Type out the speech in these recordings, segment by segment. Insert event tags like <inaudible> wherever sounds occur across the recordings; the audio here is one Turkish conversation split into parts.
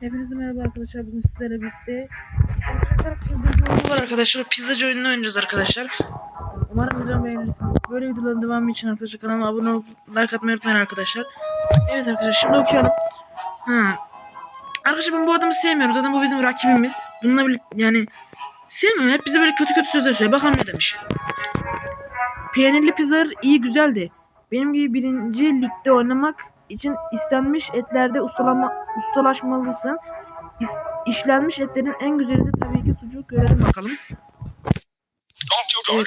Hepinize merhaba arkadaşlar. Bugün sizlerle birlikte arkadaşlar pizzacı oyunu var arkadaşlar. Pizzacı oyununu oynayacağız arkadaşlar. Umarım videomu beğenirsiniz. Böyle videoların devamı için arkadaşlar kanalıma abone olup like atmayı unutmayın arkadaşlar. Evet arkadaşlar şimdi okuyalım. Ha. Arkadaşlar ben bu adamı sevmiyorum. Zaten bu bizim rakibimiz. Bununla birlikte yani sevmiyorum. Hep bize böyle kötü kötü sözler söylüyor. Bakalım ne demiş. Peynirli pizzalar iyi güzeldi. Benim gibi birinci ligde oynamak için istenmiş etlerde ustalama, ustalaşmalısın. İs- işlenmiş etlerin en güzeli de tabii ki sucuk görelim bakalım. Evet.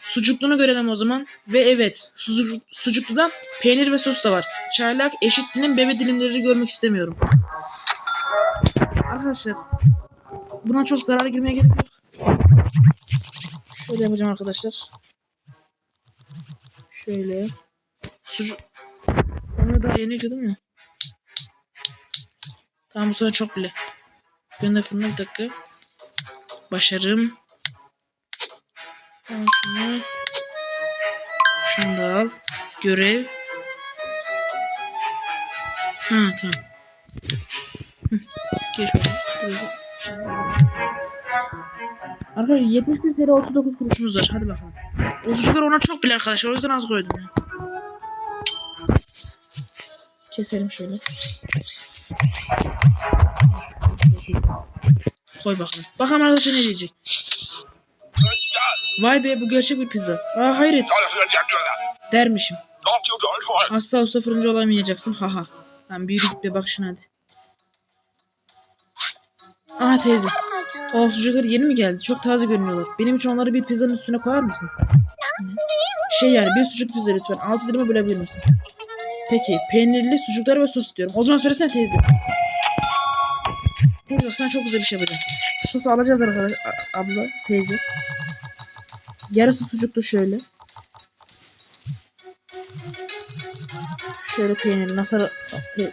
Sucukluğunu görelim o zaman. Ve evet sucuk, sucukluda peynir ve sos da var. Çaylak eşit dilim bebe dilimleri görmek istemiyorum. Arkadaşlar buna çok zarar girmeye gerek yok. Şöyle yapacağım arkadaşlar. Şöyle. Sucuk. Onu daha yeni yükledim ya. Tamam bu sefer çok bile. Gönder fırına bir dakika. Başarım. Al şunu. Şunu da al. Görev. Ha tamam. Hı. Burası- Arkadaşlar 71 TL 39 kuruşumuz var. Hadi bakalım. O sucuklar ona çok bile arkadaşlar. O yüzden az koydum ya. Keselim şöyle. Koy bakalım. Bakalım arkadaşlar ne diyecek. Vay be bu gerçek bir pizza. Aa hayret dermişim. Asla usta fırıncı olamayacaksın. Haha. Lan büyü git bak şuna hadi. Aha teyze. O sucuklar yeni mi geldi? Çok taze görünüyorlar. Benim için onları bir pizzanın üstüne koyar mısın? Şey yani bir sucuk pizza lütfen. Altı dilime bölebilir misin? Peki peynirli sucuklar ve sos istiyorum. O zaman söylesene teyze. Teyze sana çok güzel bir şey yapacağım. Sosu alacağız arkadaşlar. Abla, teyze. Yarısı sucuklu şöyle. Şöyle peynirli. Nasıl... Te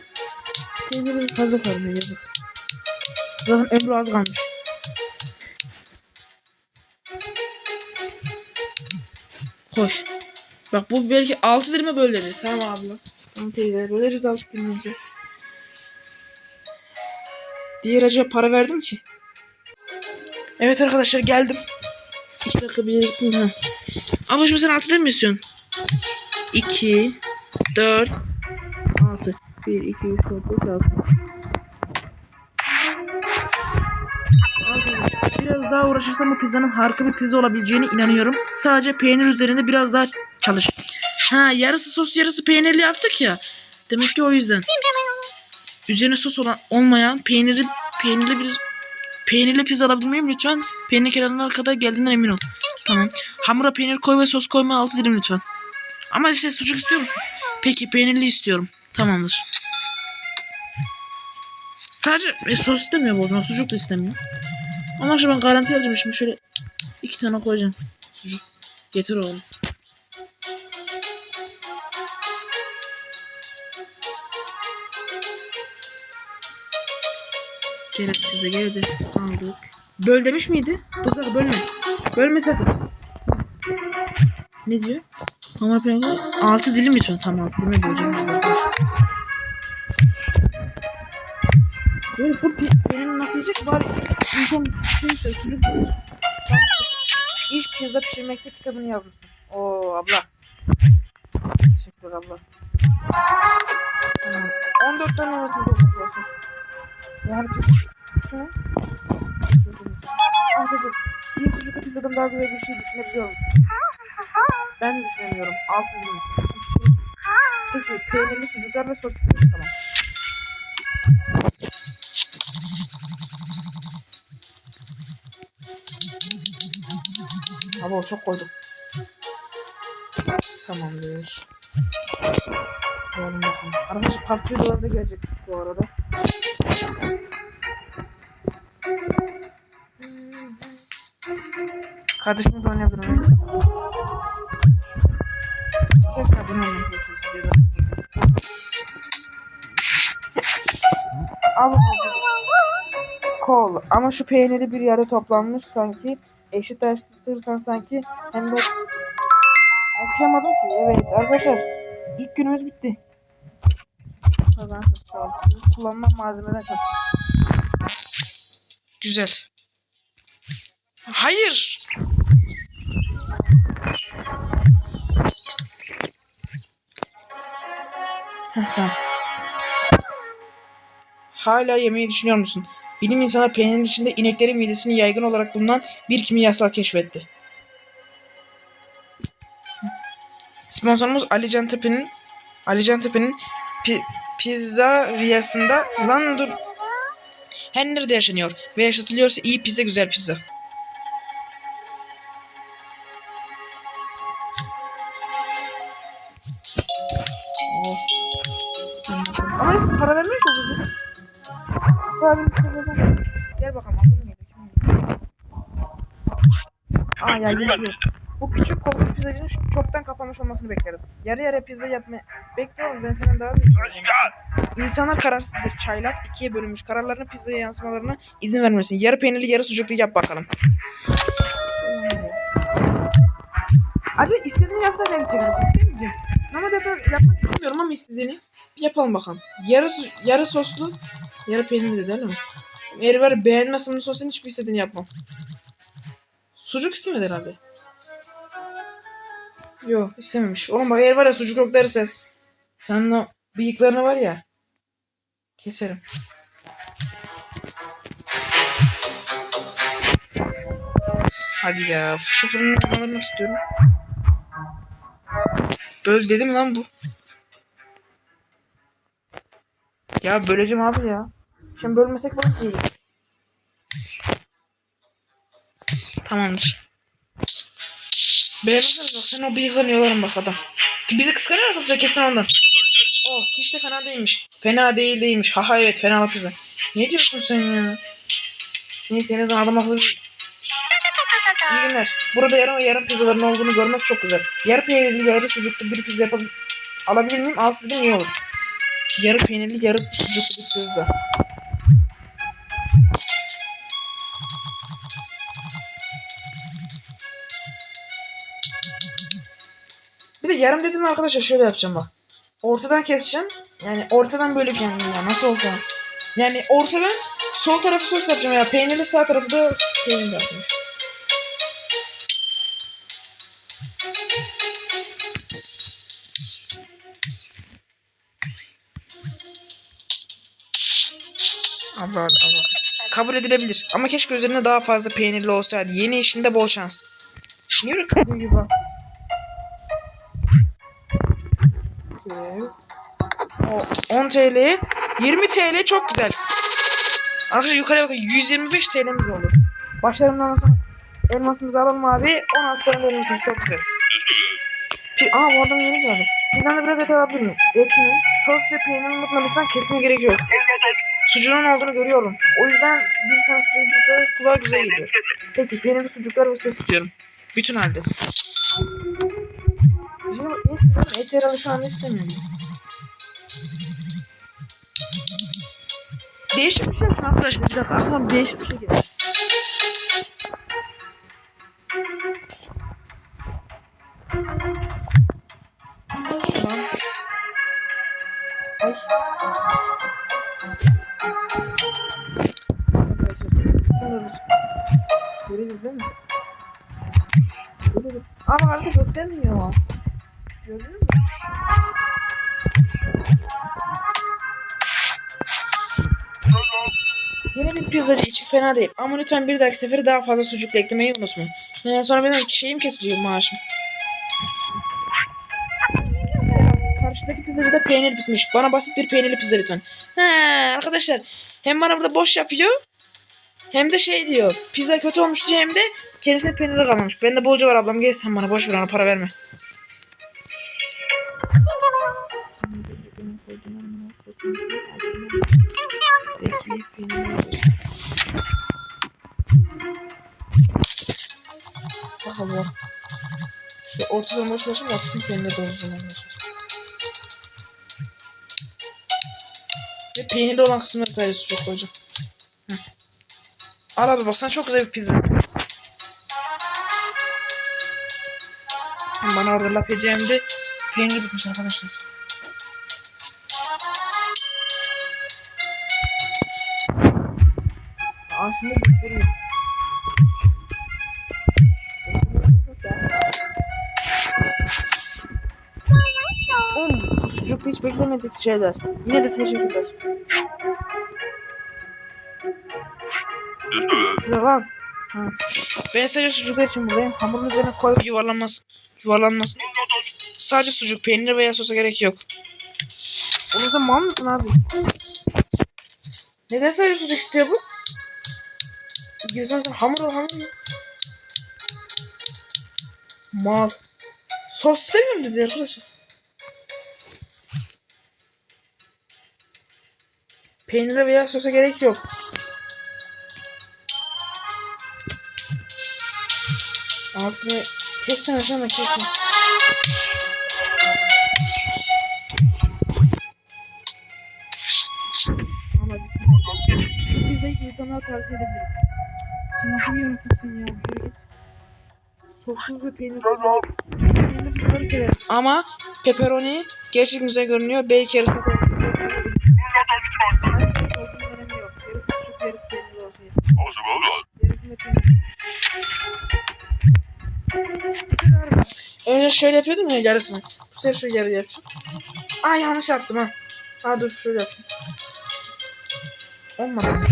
teyze bir fazla koymuyor yazık. Zaten ömrü az kalmış. Koş. Bak bu belki 6 dilime bölünür. Tamam abla. Teyze böleriz 6 dilimimizi. Diğer acaba para verdim ki. Evet arkadaşlar geldim. 2 dakika bir gittim ha. Ama şimdi sen 6 dilim mi istiyorsun? 2 4 6 1 2 3 4 5 6 Arkadaşlar, Biraz daha uğraşırsam bu pizzanın harika bir pizza olabileceğine inanıyorum. Sadece peynir üzerinde biraz daha çalış. Ha yarısı sos yarısı peynirli yaptık ya. Demek ki o yüzden. Üzerine sos olan olmayan peyniri peynirli bir peynirli pizza alabilir miyim lütfen? Peynir kenarının arkada geldiğinden emin ol. Tamam. Hamura peynir koy ve sos koyma altı dilim lütfen. Ama işte sucuk istiyor musun? Peki peynirli istiyorum. Tamamdır. Sadece e, sos istemiyor bu o zaman. Sucuk da istemiyor. Ama şu ben garanti alacağım şimdi şöyle iki tane koyacağım. Sucuk. Getir oğlum. Hadi bize gel hadi. Aldık. Böl demiş miydi? Dur dur bölme. Bölme sakın. Ne diyor? Hamur peyniri. Altı dilim lütfen. Tamam altı dilime böleceğim. Böyle pi- peyniri nasıl yiyecek? Bari insan kimse sürüp İş pizza pişirmekse kitabını yazmışsın. Oo abla. Teşekkür abla. Tamam. 14 tane yemesini Yani çok... Hı? Ah dedim. Bir pizzadan daha bir şey düşünebiliyor musun? Ben de düşünemiyorum. Altı gün. Peki peynirli sucuklar ve sos istiyorum. Tamam. Abi o çok koyduk. Tamamdır. Koyalım bakalım. Arkadaşlar part videoları da gelecek bu arada. Kardeşimiz oynayabilir mi? Tekrar bunu. Al. Kol. Ama şu peyniri bir yere toplanmış sanki. Eşitleştirirsen sanki hem de okuyamadım ki. Evet arkadaşlar ilk günümüz bitti. Masadan çok çalışıyor. Kullanılan malzemeden çok. Güzel. Hayır. Tamam. Hala yemeği düşünüyor musun? Bilim insanı peynirin içinde ineklerin midesini yaygın olarak bulunan bir kimyasal keşfetti. Sponsorumuz Ali Can Tepe'nin Ali Can Tepe'nin pi, pizzeriyasında lan dur. Her nerede yaşanıyor ve yaşatılıyorsa iyi pizza güzel pizza. Oh. Ama neyse para vermiyor ki bize. Gel bakalım abone mi? Aa ya geliyor. Küçük koltuk pizzacının çoktan kapanmış olmasını beklerim. Yarı yarıya pizza yapma... Bekliyorum ben senden daha. İnsanlar kararsızdır. Çaylak ikiye bölünmüş. Kararlarını pizzaya yansımalarına izin vermesin. Yarı peynirli yarı sucuklu yap bakalım. Abi istediğini yapsan ne bitecek? İstemeyeceğim. Ama da ben yapmak istemiyorum ama istediğini yapalım bakalım. Yarı, yarı soslu, yarı peynirli de değil mi? Eğer var beğenmezsem bu sosun hiçbir istediğini yapmam. Sucuk istemedi herhalde. Yok istememiş. Oğlum bak eğer var ya sucuk yok dersen. Senin o bıyıklarını var ya. Keserim. Hadi ya. Şu fırını istiyorum. Böl dedim lan bu. Ya böleceğim abi ya. Şimdi bölmesek nasıl yiyeceğiz? Tamamdır. Beğenmezseniz bak sen o bıyıklarını yolarım bak adam. Bizi kıskanıyor musun kesin ondan. Oh hiç de fena değilmiş. Fena değil değilmiş. Haha evet fena pizza. Ne diyorsun sen ya? Neyse en azından adam akıllı. İyi günler. Burada yarım yarım pizzaların olduğunu görmek çok güzel. Yarı peynirli yarı sucuklu bir pizza yapabilir alabilir miyim? Alt çizgim iyi olur. Yarı peynirli yarı sucuklu bir pizza. Yarım dedim arkadaşlar şöyle yapacağım bak. Ortadan keseceğim. Yani ortadan bölüp yani ya nasıl olsa. Yani ortadan sol tarafı sos yapacağım ya. Peynirli sağ tarafı da peynirli yapmış. Allah Allah. Kabul edilebilir. Ama keşke üzerine daha fazla peynirli olsaydı. Yeni işinde bol şans. Niye öyle kızıyor gibi O 10 TL, 20 TL çok güzel. Arkadaşlar yukarıya bakın 125 TL'miz oldu. Başlarımdan sonra elmasımızı alalım abi. 16 tane elmasımız çok güzel. Aa bu adam yeni geldi. Bizden de biraz et alabilir miyim? Et mi? Sos ve peynirini unutma lütfen kesmeye gerek yok. Olduğunu görüyorum. O yüzden bir tane sucuk bir kulağa güzel geliyor. Peki peynirli sucuklar ve sos istiyorum. Bütün halde. Şimdi et, herhalde şu an istemiyorum. Değişik bir şey arkadaşlar. Aklıma değişik bir şey geldi. Bir pizzacı için fena değil. Ama lütfen bir dahaki sefere daha fazla sucukla eklemeyi unutma. Ee, sonra benim şeyim kesiliyor maaşım. Karşıdaki pizzacıda peynir bitmiş. Bana basit bir peynirli pizza lütfen. He arkadaşlar. Hem bana burada boş yapıyor. Hem de şey diyor. Pizza kötü olmuş diyor hem de kendisine peyniri kalmamış. Ben de borcu var ablam. Gel sen bana boş ver ona para verme. <laughs> Bakalım orta zaman ulaşım Watson'ın peynirine dolu zaman Ve peynirli olan kısmına sadece sucuk koyacağım. Al abi baksana çok güzel bir pizza. Bana orada laf edeceğimde peynir bitmiş arkadaşlar. Aa bitirmiş. Şey beklemedik şeyler. Yine de teşekkürler. Devam. Ha. Ben sadece sucuklar için buradayım. Hamurun üzerine koy yuvarlanmaz. Yuvarlanmaz. Sadece sucuk, peynir veya sosa gerek yok. O mal mısın abi? Neden sadece sucuk istiyor bu? Gizlemezsen hamur ol hamur ol. Mal. Sos istemiyorum dedi arkadaşlar. Peynire veya sosa gerek yok. Altını kestin aşağıma kesin. Ama bu pizzayı insanlara tavsiye edebilirim. Nasıl yaratıksın ya? Sossuz ve severim. Ama pepperoni gerçekten güzel görünüyor. Belki Önce şöyle yapıyordum ya yarısını. Bu sefer şu yarı yapacağım. Aa yanlış yaptım ha. Aa dur şöyle yapayım. Olmadı.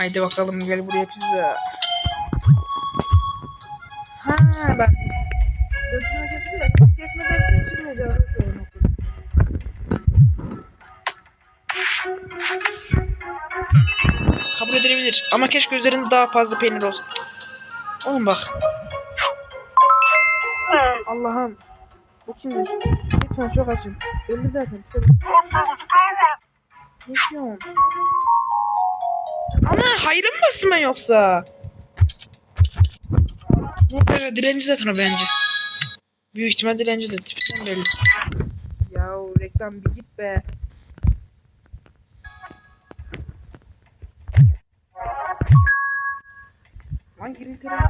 Haydi bakalım gel buraya pizza. Ha bak. Kesme dersi çıkmayacak. Şöyle noktada. Kabul edilebilir. Ama keşke üzerinde daha fazla peynir olsa. Oğlum bak. Allah'ım. Bu kimdir? Lütfen çok açın. Belli zaten. Ne diyorsun? Ama hayır mı basma yoksa? Ne direnci zaten o bence. Büyük ihtimal dilenci de tipinden belli. Ya reklam bir git be. Lan girinti lan.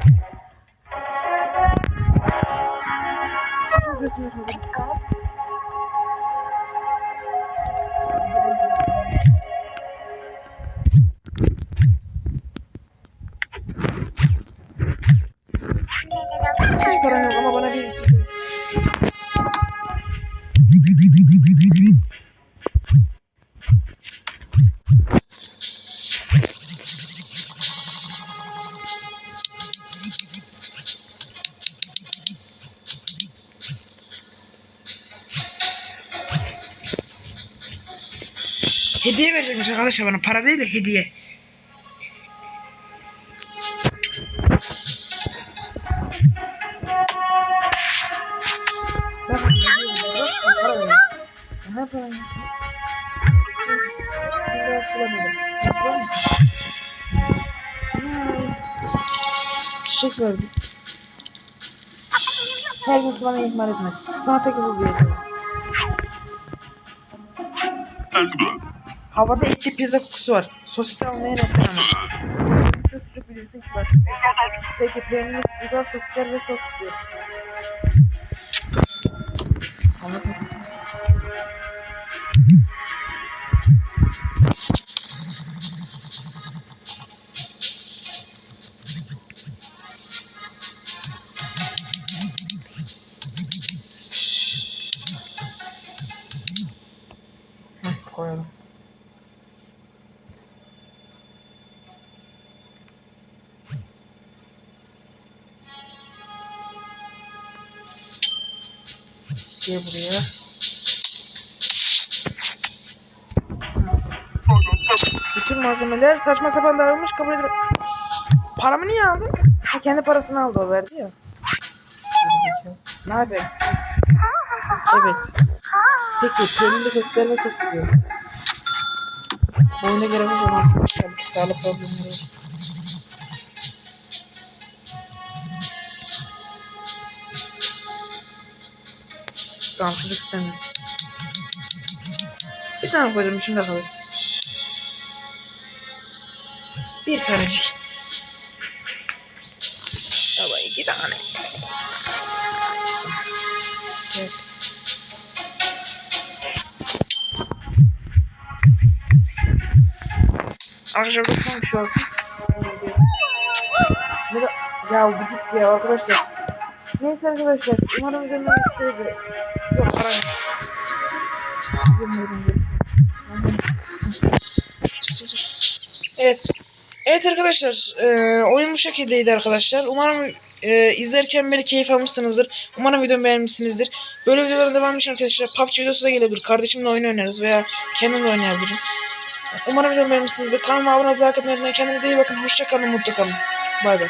Çok resmi yapalım. Arkadaşlar bana. Para değil de hediye. Bak, ne diyorum, bak, para ver. Aha, para ver. Biraz bulamadım. Var mı? Ay. Çiçek verdim. Her gün bana ihmal etme. Sana tek bu bir Havada etli pizza kokusu var. Sosis almaya nokta ama. Sucuk bilirsin ki bak. Peki peynirli güzel sosisler ve sos istiyor. Gel buraya. Bütün malzemeler saçma sapan dağılmış kabul edilir. Paramı niye aldı? Ha, kendi parasını aldı o verdi ya. Ne haber? Evet. Peki peynirli sosisler ve sos istiyor. Boyuna göre bu zaman tabii ki sağlık problemleri sucuk istemiyorum. Bir tane koydum içinde kalır. Bir tanecik. Baba iki tane. Evet. Arkadaşlar olsun. Bu da... Ya bu gitti ya arkadaşlar. Neyse arkadaşlar. Umarım görmek istedim. Yok. Evet. Evet arkadaşlar. E, oyun bu şekildeydi arkadaşlar. Umarım e, izlerken beni keyif almışsınızdır. Umarım videomu beğenmişsinizdir. Böyle videoların devamı için arkadaşlar PUBG videosu da gelebilir. Kardeşimle oyun oynarız veya kendimle oynayabilirim. Umarım videomu beğenmişsinizdir. Kanalıma abone olup like atmayı unutmayın. Kendinize iyi bakın. Hoşça kalın. Mutlu kalın. Bay bay.